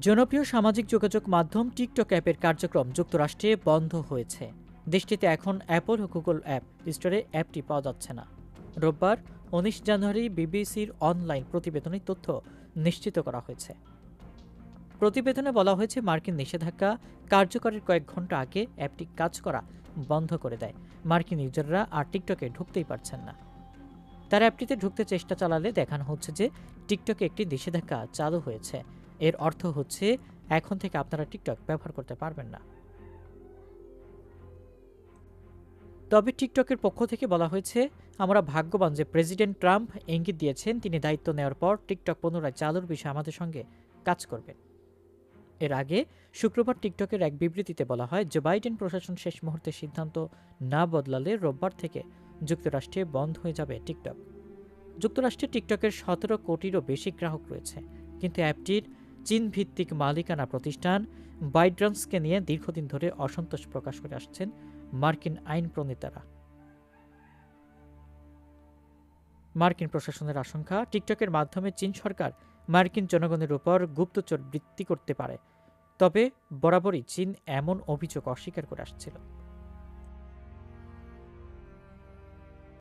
জনপ্রিয় সামাজিক যোগাযোগ মাধ্যম টিকটক অ্যাপের কার্যক্রম যুক্তরাষ্ট্রে বন্ধ হয়েছে। দেশটিতে এখন অ্যাপল ও গুগল অ্যাপ স্টোরে অ্যাপটি পাওয়া যাচ্ছে না। রোববার, উনিশ জানুয়ারি বিবিসির অনলাইন প্রতিবেদনে তথ্য নিশ্চিত করা হয়েছে। প্রতিবেদনে বলা হয়েছে, মার্কিন নিষেধাজ্ঞা কার্যকরের কয়েক ঘণ্টা আগে অ্যাপটি কাজ করা বন্ধ করে দেয়। মার্কিন ইউজাররা আর টিকটকে ঢুকতেই পারছেন না। তার অ্যাপটিতে ঢুকতে চেষ্টা চালালে দেখানো হচ্ছে যে টিকটকে একটি নিষেধাজ্ঞা চালু হয়েছে। এর অর্থ হচ্ছে, এখন থেকে আপনারা টিকটক ব্যবহার করতে পারবেন না। তবে টিকটকের পক্ষ থেকে বলা হয়েছে, আমরা ভাগ্যবান যে প্রেসিডেন্ট ট্রাম্প ইঙ্গিত দিয়েছেন, তিনি দায়িত্ব নেওয়ার পর টিকটক পুনরায় চালুর বিষয়ে আমাদের সঙ্গে কাজ করবেন। এর আগে শুক্রবার টিকটকের এক বিবৃতিতে বলা হয় যে বাইডেন প্রশাসন শেষ মুহূর্তে সিদ্ধান্ত না বদলালে রোববার থেকে যুক্তরাষ্ট্রে বন্ধ হয়ে যাবে টিকটক। যুক্তরাষ্ট্রে টিকটকের সতেরো কোটিরও বেশি গ্রাহক রয়েছে, কিন্তু অ্যাপটির চীন ভিত্তিক মালিকানা প্রতিষ্ঠান বাইড্রান্সকে নিয়ে দীর্ঘদিন ধরে অসন্তোষ প্রকাশ করে আসছেন মার্কিন আইন প্রণেতারা। মার্কিন প্রশাসনের আশঙ্কা, টিকটকের মাধ্যমে চীন সরকার মার্কিন জনগণের উপর গুপ্তচর বৃত্তি করতে পারে। তবে বরাবরই চীন এমন অভিযোগ অস্বীকার করে আসছিল।